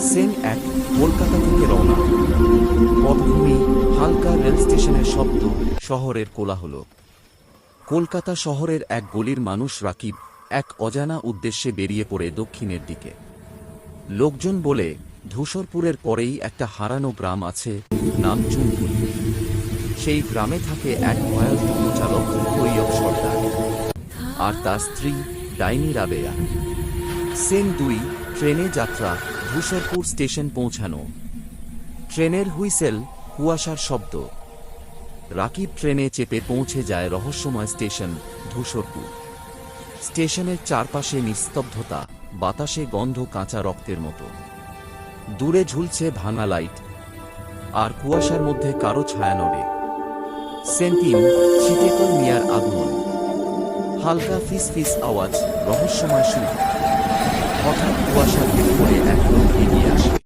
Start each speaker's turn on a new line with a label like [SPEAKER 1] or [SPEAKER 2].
[SPEAKER 1] সেন এক কলকাতা থেকে রওনা। পটভূমি হালকা রেল স্টেশনের শব্দ শহরের কোলাহল। কলকাতা শহরের এক গলির মানুষ রাকিব এক অজানা উদ্দেশ্যে বেরিয়ে পড়ে দক্ষিণের দিকে। লোকজন বলে, ধূসরপুরের পরেই একটা হারানো গ্রাম আছে, নাম চুনপুর সেই গ্রামে থাকে এক ভয়াল চালক হৈয়ক সর্দার। আর তার স্ত্রী ডাইনি রাবেয়া। সেন দুই ট্রেনে যাত্রা ধূসরপুর স্টেশন পৌঁছানো। ট্রেনের হুইসেল, কুয়াশার শব্দ। রাকিব ট্রেনে চেপে পৌঁছে যায় রহস্যময় স্টেশন, ধূসরপুর। স্টেশনের চারপাশে নিস্তব্ধতা, বাতাসে গন্ধ কাঁচা রক্তের মতো। দূরে ঝুলছে ভাঙা লাইট, আর কুয়াশার মধ্যে কারও ছায়া নড়ে। সেন্টিম ছিটেকল মিয়ার আগমন। হালকা ফিস ফিস আওয়াজ, রহস্যময় সুর। হঠাৎ কুয়াশা ভেদ করে এক